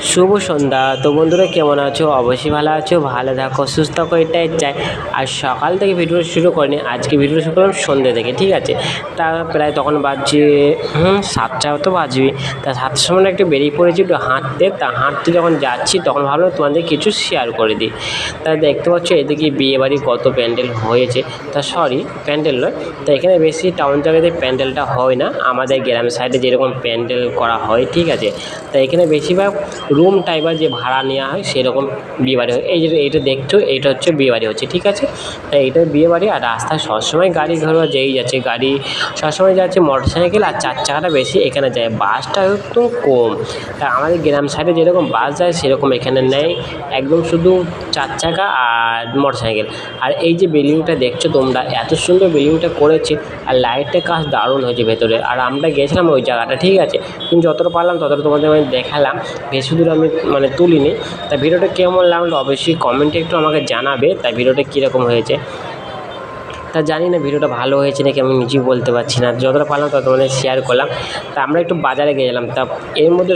শুভ সন্ধ্যা। তো বন্ধুরা, কেমন আছো? অবশ্যই ভালো আছো, ভালো থাকো, সুস্থ থাকো, এটাই চাই। আর সকাল থেকে ভিডিও শুরু করিনি, আজকে ভিডিও শুরু করলাম সন্ধ্যে থেকে, ঠিক আছে? তা প্রায় তখন বাজছে, হুম, সাতটা তো বাজবে। তা সাতটার সময় একটু বেরিয়ে পড়েছি একটু হাঁটতে। তা হাঁটতে যখন যাচ্ছি, তখন ভাবলাম তোমাদের কিছু শেয়ার করে দিই। তা দেখতে পাচ্ছ, এদিকে বিয়েবাড়ি কত প্যান্ডেল হয়েছে। তা সরি প্যান্ডেল নয়। তা এখানে বেশি টাউন জায়গাতে প্যান্ডেলটা হয় না। আমাদের গ্রামের সাইডে যেরকম প্যান্ডেল করা হয়, ঠিক আছে? তা এখানে বেশিরভাগ রুম টাইপের যে ভাড়া নেওয়া হয়, সেরকম বিয়েবাড়ি হয়। এই যে এইটা দেখছ, এইটা হচ্ছে বিয়েবাড়ি হচ্ছে, ঠিক আছে? তা এইটা বিয়েবাড়ি, আর রাস্তায় সবসময় গাড়ি ঘোড়া যেই যাচ্ছে গাড়ি, সবসময় যাচ্ছে মোটর সাইকেল আর চার চাকাটা বেশি এখানে যায়। বাসটা একটু কম। তা আমাদের গ্রাম সাইডে যেরকম বাস যায়, সেরকম এখানে নেই একদম শুধু চার চাকা আর মোটর সাইকেল আর এই যে বিল্ডিংটা দেখছ তোমরা, এত সুন্দর বিল্ডিংটা করেছে, আর লাইটের কাজ দারুণ হয়েছে ভেতরে। আর আমরা গেছিলাম ওই জায়গাটা, ঠিক আছে? কিন্তু যতটা পারলাম, ততটা তোমাদের আমি দেখালাম। বেশি দূর আমি মানে তুলিনি। তা ভিডিওটা কেমন লাগল অবশ্যই কমেন্টে একটু আমাকে জানাবে তাই ভিডিওটা কীরকম হয়েছে? তা জানি না ভিডিওটা ভালো হয়েছে নাকি আমি নিজেই বলতে পারছি না। যতটা পারলাম তত মানে শেয়ার করলাম। তা আমরা একটু বাজারে গেছিলাম তা এর মধ্যে